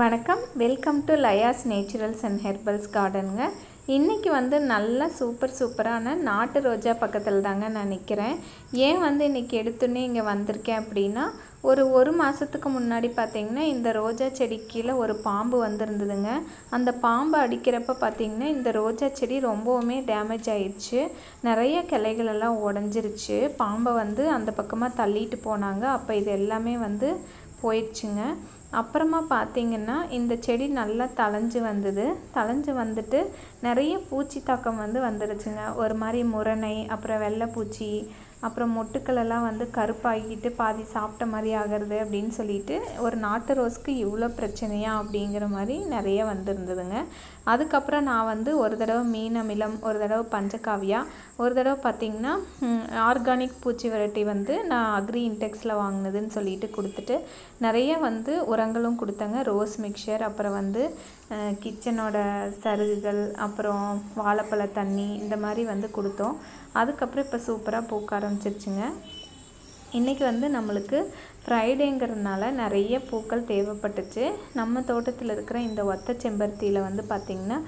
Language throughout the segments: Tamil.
வணக்கம். Welcome to Laya's naturals and herbals கார்டனுங்க இன்றைக்கி வந்து நல்ல சூப்பர் சூப்பரான நாட்டு ரோஜா பக்கத்தில் தாங்க நான் நிற்கிறேன் ஏன் வந்து இன்றைக்கி எடுத்துன்னே இங்கே வந்திருக்கேன் அப்படின்னா ஒரு ஒரு மாதத்துக்கு முன்னாடி பார்த்திங்கன்னா இந்த ரோஜா செடி கீழே ஒரு பாம்பு வந்திருந்ததுங்க. அந்த பாம்பு அடிக்கிறப்ப பார்த்தீங்கன்னா இந்த ரோஜா செடி ரொம்பவுமே டேமேஜ் ஆயிடுச்சு. நிறைய கிளைகளெல்லாம் உடஞ்சிருச்சு. பாம்பை வந்து அந்த பக்கமாக தள்ளிட்டு போனாங்க. அப்போ இது எல்லாமே வந்து போயிடுச்சுங்க. அப்புறமா பார்த்தீங்கன்னா இந்த செடி நல்லா தளைஞ்சு வந்தது. தளைஞ்சு வந்துட்டு நிறைய பூச்சி தாக்கம் வந்து வந்துருச்சுங்க. ஒரு மாதிரி முரணை அப்புறம் வெள்ளைப்பூச்சி அப்புறம் மொட்டுக்களெல்லாம் வந்து கருப்பாகிட்டு பாதி சாப்பிட்ட மாதிரி ஆகிறது அப்படின்னு சொல்லிட்டு ஒரு நாட்டு ரோஸ்க்கு இவ்வளோ பிரச்சனையா அப்படிங்கிற மாதிரி நிறைய வந்திருந்ததுங்க. அதுக்கப்புறம் நான் வந்து ஒரு தடவை மீன் அமிலம் ஒரு தடவை பஞ்சகாவியா ஒரு தடவை பார்த்திங்கன்னா ஆர்கானிக் பூச்சி வெரைட்டி வந்து நான் அக்ரி இன்டெக்ஸில் வாங்கினதுன்னு சொல்லிட்டு கொடுத்துட்டு நிறைய வந்து உரங்களும் கொடுத்தேங்க. ரோஸ் மிக்சர் அப்புறம் வந்து கிச்சனோட சருகுகள் அப்புறம் வாழைப்பழ தண்ணி இந்த மாதிரி வந்து கொடுத்தோம். அதுக்கப்புறம் இப்போ சூப்பராக பூக்க ஆரம்பிச்சிருச்சுங்க. இன்றைக்கி வந்து நம்மளுக்கு ஃப்ரைடேங்கிறதுனால நிறைய பூக்கள் தேவைப்பட்டுச்சு. நம்ம தோட்டத்தில் இருக்கிற இந்த ஒத்த செம்பருத்தியில் வந்து பார்த்திங்கன்னா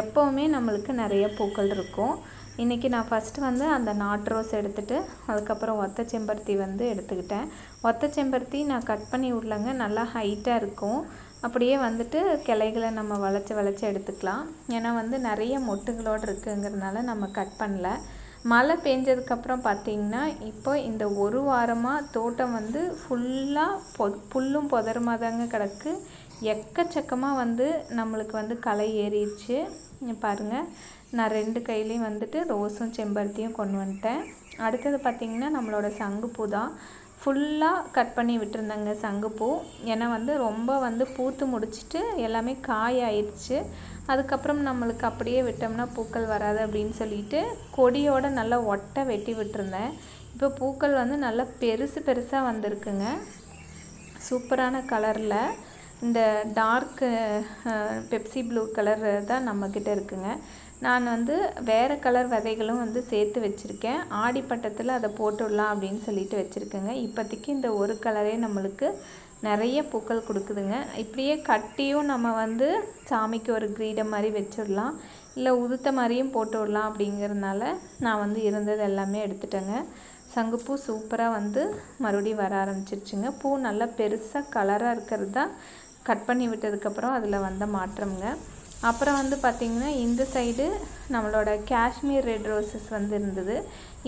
எப்போவுமே நம்மளுக்கு நிறைய பூக்கள் இருக்கும். இன்றைக்கி நான் ஃபஸ்ட்டு வந்து அந்த நாட் ரோஸ் எடுத்துகிட்டு அதுக்கப்புறம் ஒத்த செம்பருத்தி வந்து எடுத்துக்கிட்டேன். ஒத்த செம்பருத்தி நான் கட் பண்ணி விடலங்க நல்லா ஹைட்டாக இருக்கும். அப்படியே வந்துட்டு கிளைகளை நம்ம வளைச்சி வளைச்சி எடுத்துக்கலாம். ஏன்னா வந்து நிறைய மொட்டுகளோடு இருக்குங்கிறதுனால நம்ம கட் பண்ணல. மழை பெஞ்சதுக்கப்புறம் பார்த்திங்கன்னா இப்போ இந்த ஒரு வாரமாக தோட்டம் வந்து ஃபுல்லாக பொ புல்லும் புதருமா தாங்க கிடக்கு. எக்கச்சக்கமாக வந்து நம்மளுக்கு வந்து களை ஏறிடுச்சு. பாருங்கள் நான் ரெண்டு கையிலையும் வந்துட்டு ரோஸும் செம்பருத்தியும் கொண்டு வந்துட்டேன். அடுத்தது பார்த்திங்கன்னா நம்மளோட சங்குப்பூ தான். ஃபுல்லாக கட் பண்ணி விட்டுருந்தேங்க சங்குப்பூ ஏன்னா வந்து ரொம்ப வந்து பூத்து முடிச்சுட்டு எல்லாமே காய் ஆயிடுச்சு. அதுக்கப்புறம் நம்மளுக்கு அப்படியே விட்டோம்னா பூக்கள் வராது அப்படின்னு சொல்லிட்டு கொடியோட நல்லா ஒட்டை வெட்டி விட்டுருந்தேன். இப்போ பூக்கள் வந்து நல்லா பெருசு பெருசாக வந்திருக்குங்க. சூப்பரான கலரில் இந்த டார்க்கு பெப்சி ப்ளூ கலர் தான் நம்மக்கிட்ட இருக்குங்க. நான் வந்து வேறு கலர் விதைகளும் வந்து சேர்த்து வச்சுருக்கேன். ஆடிப்பட்டத்தில் அதை போட்டுடலாம் அப்படின்னு சொல்லிட்டு வச்சுருக்கேங்க. இப்போதைக்கு இந்த ஒரு கலரே நம்மளுக்கு நிறைய பூக்கள் கொடுக்குதுங்க. இப்படியே கட்டியும் நம்ம வந்து சாமிக்கு ஒரு கிரீடம் மாதிரி வச்சிடலாம். இல்லை உதுத்த மாதிரியும் போட்டு விடலாம் அப்படிங்கிறதுனால நான் வந்து இருந்தது எல்லாமே எடுத்துட்டேங்க. சங்குப்பூ சூப்பராக வந்து மறுபடியும் வர ஆரம்பிச்சிருச்சுங்க. பூ நல்லா பெருசாக கலராக இருக்கிறது தான். கட் பண்ணி விட்டதுக்கப்புறம் அதில் வந்த மாற்றம்ங்க. அப்புறம் வந்து பார்த்திங்கன்னா இந்த சைடு நம்மளோட காஷ்மீர் ரெட் ரோசஸ் வந்து இருந்தது.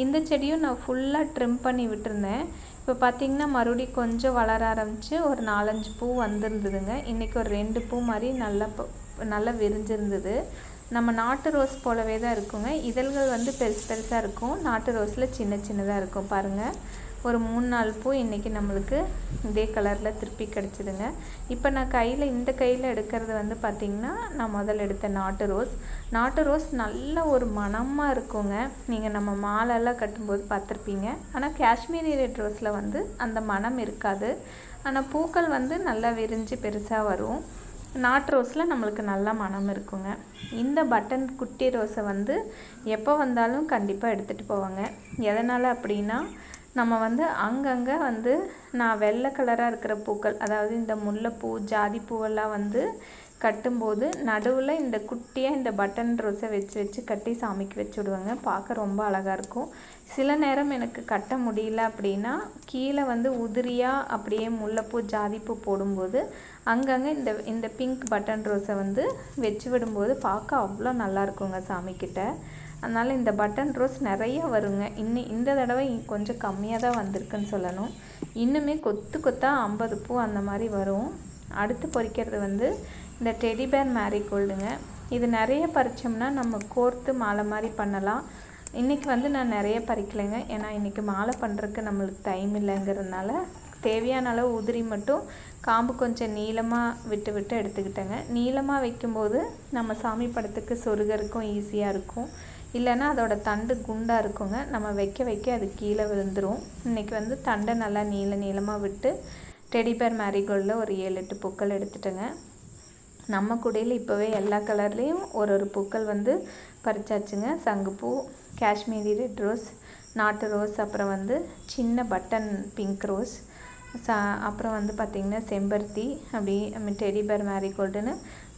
இந்த செடியும் நான் ஃபுல்லாக ட்ரிம் பண்ணி விட்டுருந்தேன். இப்போ பார்த்திங்கன்னா மறுபடியும் கொஞ்சம் வளர ஆரம்பித்து ஒரு நாலஞ்சு பூ வந்திருந்ததுங்க. இன்றைக்கி ஒரு ரெண்டு பூ மாதிரி நல்லா நல்லா விரிஞ்சிருந்தது. நம்ம நாட்டு ரோஸ் போலவே தான் இருக்குங்க. இதழ்கள் வந்து பெருசு பெருசாக இருக்கும். நாட்டு ரோஸில் சின்ன சின்னதாக இருக்கும். பாருங்கள் ஒரு மூணு நாலு பூ இன்றைக்கி நம்மளுக்கு இதே கலரில் திருப்பி கிடச்சிதுங்க. இப்போ நான் கையில் இந்த கையில் எடுக்கிறது வந்து பார்த்திங்கன்னா நான் முதல்ல எடுத்த நாட்டு ரோஸ் நாட்டு ரோஸ் நல்ல ஒரு மணமாக இருக்குங்க. நீங்கள் நம்ம மாலெல்லாம் கட்டும்போது பார்த்துருப்பீங்க. ஆனால் காஷ்மீரி ரெட் ரோஸில் வந்து அந்த மனம் இருக்காது. ஆனால் பூக்கள் வந்து நல்லா விரிஞ்சு பெருசாக வரும். நாட்டு ரோஸில் நம்மளுக்கு நல்ல மனம் இருக்குங்க. இந்த பட்டன் குட்டி ரோஸை வந்து எப்போ வந்தாலும் கண்டிப்பாக எடுத்துகிட்டு போவாங்க. எதனால் அப்படின்னா நம்ம வந்து அங்கங்கே வந்து நான் வெள்ளை கலராக இருக்கிற பூக்கள் அதாவது இந்த முல்லைப்பூ ஜாதி பூவெல்லாம் வந்து கட்டும்போது நடுவில் இந்த குட்டியாக இந்த பட்டன் ரோஸை வச்சு வச்சு கட்டி சாமிக்கு வச்சு விடுவாங்க. பார்க்க ரொம்ப அழகாக இருக்கும். சில நேரம் எனக்கு கட்ட முடியல அப்படின்னா கீழே வந்து உதிரியாக அப்படியே முல்லைப்பூ ஜாதிப்பூ போடும்போது அங்கங்கே இந்த இந்த பிங்க் பட்டன் ரோஸை வந்து வச்சு விடும்போது பார்க்க அவ்வளோ நல்லா இருக்குங்க சாமிக்கிட்ட. அதனால் இந்த பட்டன் ரோஸ் நிறைய வருங்க. இன்னும் இந்த தடவை கொஞ்சம் கம்மியாக தான் வந்திருக்குன்னு சொல்லணும். இன்னுமே கொத்து கொத்தாக ஐம்பது பூ அந்த மாதிரி வரும். அடுத்து பொறிக்கிறது வந்து இந்த டெடிபேர் மேரிகோல்டுங்க இது நிறைய பறித்தோம்னா நம்ம கோர்த்து மாலை மாதிரி பண்ணலாம். இன்றைக்கி வந்து நான் நிறைய பறிக்கலைங்க. ஏன்னா இன்றைக்கி மாலை பண்ணுறதுக்கு நம்மளுக்கு டைம் இல்லைங்கிறதுனால தேவையான அளவு உதிரி மட்டும் காம்பு கொஞ்சம் நீளமாக விட்டு விட்டு எடுத்துக்கிட்டேங்க. நீளமாக வைக்கும்போது நம்ம சாமி படத்துக்கு சொருகருக்கும் ஈஸியாக இருக்கும். இல்லைன்னா அதோட தண்டு குண்டாக இருக்குங்க. நம்ம வைக்க வைக்க அது கீழே விழுந்துடும் இன்றைக்கி வந்து தண்டை நல்லா நீள நீளமாக விட்டு டெடிபேர் மேரிகோல்டில் ஒரு ஏழு எட்டு பூக்கள் எடுத்துட்டேங்க. நம்ம குடையில் இப்போவே எல்லா கலர்லேயும் ஒரு ஒரு பூக்கள் வந்து பறிச்சாச்சுங்க. சங்குப்பூ காஷ்மீரி ரெட் ரோஸ் நாட்டு ரோஸ் அப்புறம் வந்து சின்ன பட்டன் பிங்க் ரோஸ் சா அப்புறம் வந்து பார்த்திங்கன்னா செம்பருத்தி அப்படி டெடி பேர் மேரிகோல்டுன்னு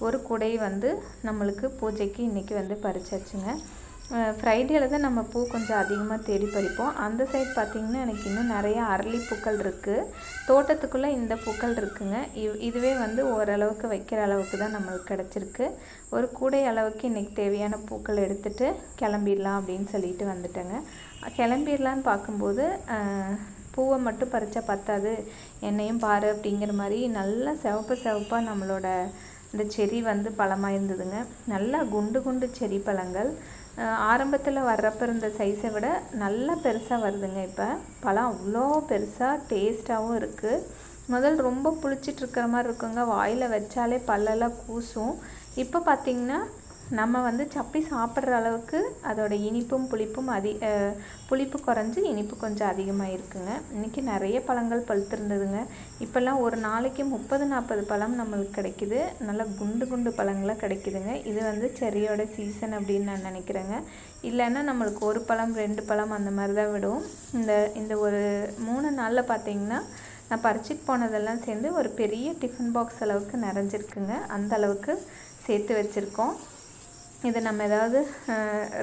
ஒரு குடை வந்து நம்மளுக்கு பூஜைக்கு இன்றைக்கி வந்து பறிச்சாச்சுங்க. ஃப்ரைடேல தான் நம்ம பூ கொஞ்சம் அதிகமாக தேடி பறிப்போம். அந்த சைட் பார்த்திங்கன்னா எனக்கு இன்னும் நிறைய அரளி பூக்கள் இருக்குது தோட்டத்துக்குள்ளே இந்த பூக்கள் இருக்குங்க. இவ் இதுவே வந்து ஓரளவுக்கு வைக்கிற அளவுக்கு தான் நம்மளுக்கு கிடச்சிருக்கு. ஒரு கூடை அளவுக்கு இன்றைக்கி தேவையான பூக்கள் எடுத்துகிட்டு கிளம்பிடலாம் அப்படின்னு சொல்லிட்டு வந்துட்டேங்க. கிளம்பிடலான்னு பார்க்கும்போது பூவை மட்டும் பறித்தா பத்தாது. என்னையும் பாரு அப்படிங்கிற மாதிரி நல்லா சிவப்பு சிவப்பாக நம்மளோட இந்த செடி வந்து பழமாக இருந்ததுங்க. நல்லா குண்டு குண்டு செடி பழங்கள். ஆரம்பத்தில் வர்றப்ப இருந்த சைஸை விட நல்லா பெருசாக வருதுங்க இப்போ. பழம் அவ்வளோ பெருசாக டேஸ்ட்டாகவும் இருக்குது முதல் ரொம்ப புளிச்சிட்ருக்கிற மாதிரி இருக்குங்க. வாயில் வச்சாலே பல்லெல்லாம் கூசும். இப்போ பார்த்திங்கன்னா நம்ம வந்து சப்பி சாப்பிட்ற அளவுக்கு அதோடய இனிப்பும் புளிப்பும் அதி புளிப்பு குறைஞ்சி இனிப்பு கொஞ்சம் அதிகமாக இருக்குங்க. இன்றைக்கி நிறைய பழங்கள் பழுத்திருந்ததுங்க. இப்போல்லாம் ஒரு நாளைக்கு முப்பது நாற்பது பழம் நம்மளுக்கு கிடைக்கிது. நல்லா குண்டு குண்டு பழங்களாக கிடைக்குதுங்க. இது வந்து செரியோட சீசன் அப்படின்னு நான் நினைக்கிறேங்க. இல்லைன்னா நம்மளுக்கு ஒரு பழம் ரெண்டு பழம் அந்த மாதிரி தான் விடும். இந்த இந்த ஒரு மூணு நாளில் பார்த்திங்கன்னா நான் பறிச்சிட்டு போனதெல்லாம் சேர்ந்து ஒரு பெரிய டிஃபன் பாக்ஸ் அளவுக்கு நிறைஞ்சிருக்குங்க. அந்த அளவுக்கு சேர்த்து வச்சுருக்கோம். இதை நம்ம ஏதாவது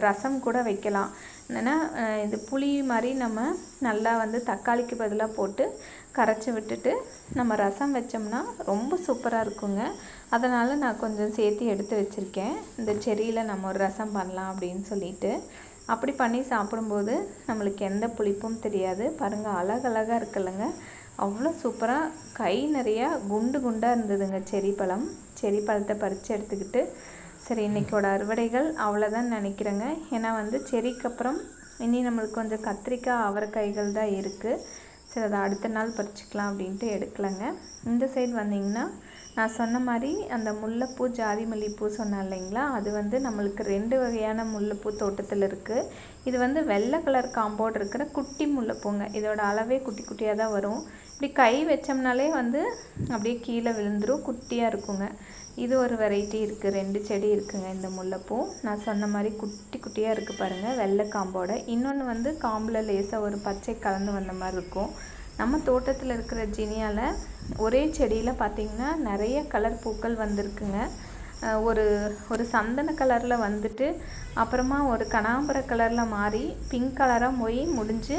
ரசம் கூட வைக்கலாம். என்னென்னா இது புளி மாதிரி நம்ம நல்லா வந்து தக்காளிக்கு பதிலாக போட்டு கரைச்சி விட்டுட்டு நம்ம ரசம் வச்சோம்னா ரொம்ப சூப்பராக இருக்குங்க. அதனால் நான் கொஞ்சம் சேர்த்து எடுத்து வச்சுருக்கேன். இந்த செரியில் நம்ம ஒரு ரசம் பண்ணலாம் அப்படின்னு சொல்லிட்டு. அப்படி பண்ணி சாப்பிடும்போது நம்மளுக்கு எந்த புளிப்பும் தெரியாது. பாருங்கள் அழகழகாக இருக்குல்லங்க. அவ்வளோ சூப்பராக கை நிறையா குண்டு குண்டாக இருந்ததுங்க செரி பழம். செரி பழத்தை பறித்து எடுத்துக்கிட்டு சரி இன்றைக்கோட அறுவடைகள் அவ்வளோதான் நினைக்கிறேங்க. ஏன்னா வந்து செரிக்கு அப்புறம் இனி நம்மளுக்கு கொஞ்சம் கத்திரிக்காய் அவரைக்காய்கள் தான் இருக்குது சரி அதை அடுத்த நாள் பறிச்சிக்கலாம் அப்படின்ட்டு எடுக்கலைங்க. இந்த சைடு வந்திங்கன்னா நான் சொன்ன மாதிரி அந்த முல்லைப்பூ ஜாதி மல்லிகைப்பூ சொன்னேன் இல்லைங்களா? அது வந்து நம்மளுக்கு ரெண்டு வகையான முல்லைப்பூ தோட்டத்தில் இருக்குது இது வந்து வெள்ளை கலர் காம்பவுண்ட் இருக்கிற குட்டி முல்லைப்பூங்க. இதோட அளவே குட்டி குட்டியாக தான் வரும். இப்படி கை வச்சோம்னாலே வந்து அப்படியே கீழே விழுந்துடும் குட்டியாக இருக்குங்க. இது ஒரு வெரைட்டி இருக்குது ரெண்டு செடி இருக்குங்க இந்த முல்லைப்பூ. நான் சொன்ன மாதிரி குட்டி குட்டியாக இருக்குது பாருங்கள் வெள்ளை காம்போட இன்னொன்று வந்து காம்பில் லேசாக ஒரு பச்சை கலந்து வந்த மாதிரி இருக்கும். நம்ம தோட்டத்தில் இருக்கிற ஜினியாவில் ஒரே செடியில் பார்த்திங்கன்னா நிறைய கலர் பூக்கள் வந்திருக்குங்க. ஒரு ஒரு சந்தன கலரில் வந்துட்டு அப்புறமா ஒரு கனாம்பர கலரில் மாறி பிங்க் கலராக போய் முடிஞ்சு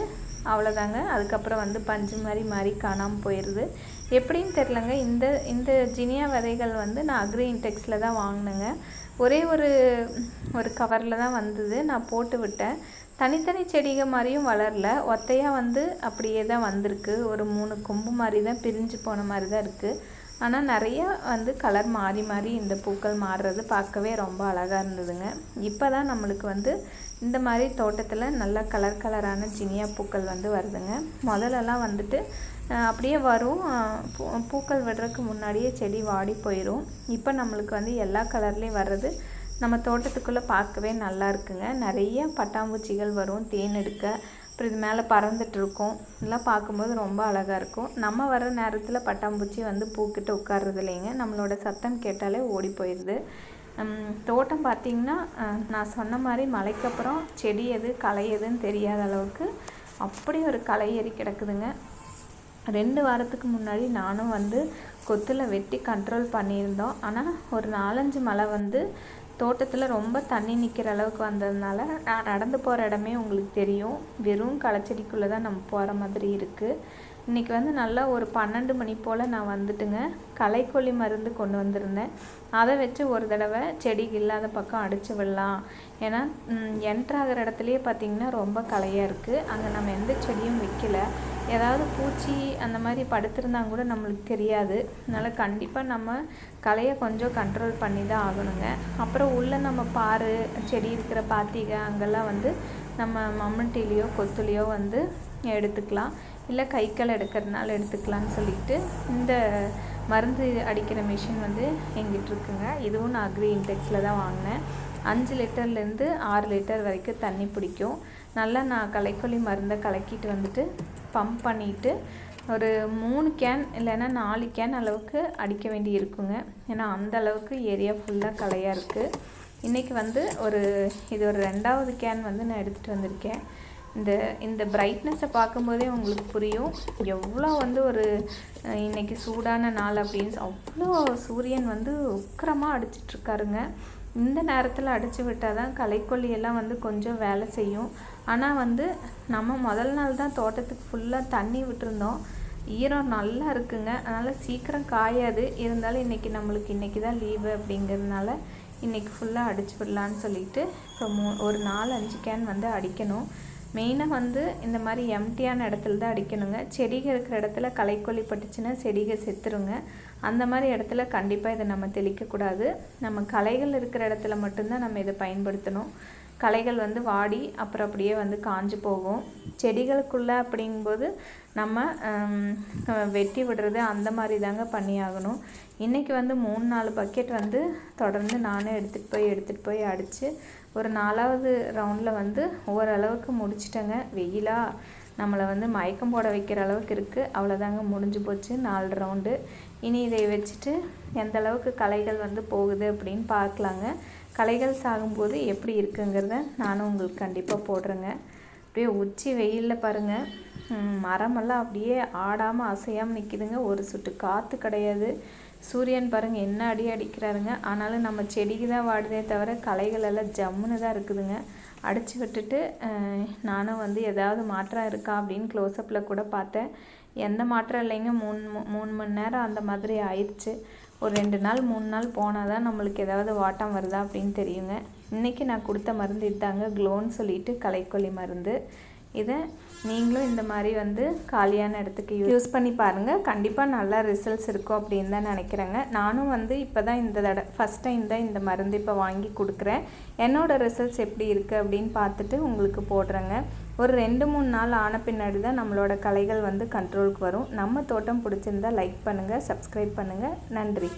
அவ்வளோதாங்க அதுக்கப்புறம் வந்து பஞ்சு மாதிரி மாறி காணாமல் போயிடுது எப்படின்னு தெரிலங்க இந்த இந்த ஜினியா விதைகள் வந்து நான் அக்ரி இன்டெக்ஸில் தான் வாங்கினேங்க. ஒரே ஒரு ஒரு கவரில் தான் வந்தது. நான் போட்டு விட்டேன். தனித்தனி செடிகள் மாதிரியும் வளரல. ஒத்தையாக வந்து அப்படியே தான் வந்திருக்கு. ஒரு மூணு கொம்பு மாதிரி தான் பிரிஞ்சு போன மாதிரி தான் இருக்குது ஆனால் நிறையா வந்து கலர் மாறி மாறி இந்த பூக்கள் மாறுறது பார்க்கவே ரொம்ப அழகாக இருந்ததுங்க. இப்போ தான் நம்மளுக்கு வந்து இந்த மாதிரி தோட்டத்தில் நல்ல கலர் கலரான ஜினியா பூக்கள் வந்து வருதுங்க. முதலெல்லாம் வந்துட்டு அப்படியே வரும். பூ பூக்கள் விடுறதுக்கு முன்னாடியே செடி வாடி போயிடும் இப்போ நம்மளுக்கு வந்து எல்லா கலர்லேயும் வர்றது நம்ம தோட்டத்துக்குள்ளே பார்க்கவே நல்லா இருக்குங்க. நிறைய பட்டாம்பூச்சிகள் வரும் தேன் எடுக்க. அப்புறம் இது மேலே பறந்துட்டுருக்கும் இதெல்லாம் பார்க்கும்போது ரொம்ப அழகாக இருக்கும். நம்ம வர நேரத்தில் பட்டாம்பூச்சி வந்து பூக்கிட்டு உட்கார்றது இல்லைங்க. நம்மளோட சத்தம் கேட்டாலே ஓடி போயிடுது தோட்டம் பார்த்திங்கன்னா நான் சொன்ன மாதிரி மலைக்கப்புறம் செடி எது களை எதுன்னு தெரியாத அளவுக்கு அப்படி ஒரு களை ஏறி கிடக்குதுங்க. ரெண்டு வாரத்துக்கு முன்னாடி நானும் வந்து கொத்தில் வெட்டி கண்ட்ரோல் பண்ணியிருந்தோம். ஆனால் ஒரு நாலஞ்சு மழை வந்து தோட்டத்தில் ரொம்ப தண்ணி நிற்கிற அளவுக்கு வந்ததுனால நான் நடந்து போகிற இடமே உங்களுக்கு தெரியும். வெறும் களைச்செடிக்குள்ளே தான் நம்ம போகிற மாதிரி இருக்குது இன்றைக்கி வந்து நல்லா ஒரு பன்னெண்டு மணி போல் நான் வந்துட்டுங்க. களைக்கொல்லி மருந்து கொண்டு வந்திருந்தேன். அதை வச்சு ஒரு தடவை செடிக்கு இல்லாத பக்கம் அடித்து விடலாம். ஏன்னா என்ட்ராகிற இடத்துலையே பார்த்திங்கன்னா ரொம்ப களையாக இருக்குது அங்கே நம்ம எந்த செடியும் வைக்கல. ஏதாவது பூச்சி அந்த மாதிரி படுத்திருந்தாங்க கூட நம்மளுக்கு தெரியாது. அதனால் கண்டிப்பாக நம்ம கலையை கொஞ்சம் கண்ட்ரோல் பண்ணி தான் ஆகணுங்க. அப்புறம் உள்ளே நம்ம பாரு செடி இருக்கிற பாத்திகை அங்கெல்லாம் வந்து நம்ம மம்மட்டிலேயோ கொத்துலேயோ வந்து எடுத்துக்கலாம். இல்லை கைக்கள் எடுக்கிறதுனால எடுத்துக்கலான்னு சொல்லிட்டு இந்த மருந்து அடிக்கிற மிஷின் வந்து எங்கிட்ட இருக்குங்க. இதுவும் நான் அக்ரி இன்டெக்ஸில் தான் வாங்கினேன். அஞ்சு லிட்டர்லேருந்து ஆறு லிட்டர் வரைக்கும் தண்ணி பிடிக்கும். நல்லா நான் களைக்கொல்லி மருந்தை கலக்கிட்டு வந்துட்டு பம்ப் பண்ணிவிட்டு ஒரு மூணு கேன் இல்லைன்னா நாலு கேன் அளவுக்கு அடிக்க வேண்டி இருக்குங்க. ஏன்னா அந்த அளவுக்கு ஏரியா ஃபுல்லாக கலையாக இருக்குது இன்றைக்கி வந்து ஒரு இது ஒரு ரெண்டாவது கேன் வந்து நான் எடுத்துகிட்டு வந்திருக்கேன். இந்த இந்த பிரைட்னஸை பார்க்கும்போதே உங்களுக்கு புரியும். எவ்வளோ வந்து ஒரு இன்றைக்கி சூடான நாள் அப்படின்னு. அவ்வளோ சூரியன் வந்து உக்கரமாக அடிச்சிட்ருக்காருங்க இந்த நேரத்தில் அடித்து விட்டால் தான் களைக்கொல்லியெல்லாம் வந்து கொஞ்சம் வேலை செய்யும். ஆனால் வந்து நம்ம முதல் நாள் தான் தோட்டத்துக்கு ஃபுல்லாக தண்ணி விட்டுருந்தோம். ஈரம் நல்லா இருக்குங்க. அதனால் சீக்கிரம் காயாது. இருந்தாலும் இன்றைக்கி நம்மளுக்கு இன்றைக்கி தான் லீவு அப்படிங்கிறதுனால இன்றைக்கி ஃபுல்லாக அடிச்சு விடலான்னு சொல்லிட்டு இப்போ மூ ஒரு நாலு அஞ்சு கேன் வந்து அடிக்கணும். மெயினாக வந்து இந்த மாதிரி எம்டியான இடத்துல தான் அடிக்கணுங்க. செடிகள் இருக்கிற இடத்துல களைக்கொல்லி பட்டுச்சுன்னா செடிகள் செத்துருங்க. அந்த மாதிரி இடத்துல கண்டிப்பாக இதை நம்ம தெளிக்கக்கூடாது. நம்ம களைகள் இருக்கிற இடத்துல மட்டும்தான் நம்ம இதை பயன்படுத்தணும். களைகள் வந்து வாடி அப்புறம் அப்படியே வந்து காஞ்சு போகும். செடிகளுக்குள்ளே அப்படிங்கும்போது நம்ம வெட்டி விடுறது அந்த மாதிரி தாங்க பண்ணியாகணும். இன்றைக்கி வந்து மூணு நாலு பக்கெட் வந்து தொடர்ந்து நானே எடுத்துகிட்டு போய் எடுத்துகிட்டு போய் அடித்து ஒரு நாலாவது ரவுண்டில் வந்து ஓரளவுக்கு முடிச்சிட்டேங்க. வெயிலாக நம்மளை வந்து மயக்கம் போட வைக்கிற அளவுக்கு இருக்குது அவ்வளோதாங்க முடிஞ்சு போச்சு. நாலு ரவுண்டு இனி இதை வச்சுட்டு எந்த அளவுக்கு கலைகள் வந்து போகுது அப்படின்னு பார்க்கலாங்க. கலைகள் சாகும்போது எப்படி இருக்குங்கிறத நானும் உங்களுக்கு கண்டிப்பாக போடுறேங்க. அப்படியே உச்சி வெயிலில் பாருங்கள் மரமெல்லாம் அப்படியே ஆடாமல் அசையாமல் நிற்கிதுங்க ஒரு சொட்டு காற்று கிடையாது. சூரியன் பாருங்கள் என்ன அடி அடிக்கிறாருங்க. ஆனாலும் நம்ம செடிக்கு தான் வாடுதே தவிர கலைகள் எல்லாம் ஜம்முன்னு தான் இருக்குதுங்க. அடித்து விட்டுட்டு நானும் வந்து ஏதாவது மாற்றம் இருக்கா அப்படின்னு க்ளோஸ்அப்பில் கூட பார்த்தேன். எந்த மாற்றம் இல்லைங்க. மூணு மூணு மணி நேரம் அந்த மாதிரி ஆயிடுச்சு. ஒரு ரெண்டு நாள் மூணு நாள் போனால் தான் நம்மளுக்கு ஏதாவது வாட்டம் வருதா அப்படின்னு தெரியுங்க. இன்றைக்கி நான் கொடுத்த மருந்து இதாங்க க்ளோன்னு சொல்லிட்டு களைக்கொல்லி மருந்து. இதை நீங்களும் இந்த மாதிரி வந்து காலியான இடத்துக்கு யூஸ் பண்ணி பாருங்கள் கண்டிப்பாக நல்ல ரிசல்ட்ஸ் இருக்கும் அப்படின்னு தான் நினைக்கிறேங்க. நானும் வந்து இப்போ தான் இந்த தடவை ஃபஸ்ட் டைம் தான் இந்த மருந்து இப்போ வாங்கி கொடுக்குறேன். என்னோடய ரிசல்ட்ஸ் எப்படி இருக்குது அப்படின்னு பார்த்துட்டு உங்களுக்கு போடுறேங்க. ஒரு ரெண்டு மூணு நாள் ஆன பின்னாடி தான் நம்மளோட கலைகள் வந்து கண்ட்ரோலுக்கு வரும். நம்ம தோட்டம் பிடிச்சிருந்தா லைக் பண்ணுங்கள் சப்ஸ்கிரைப் பண்ணுங்கள் நன்றி.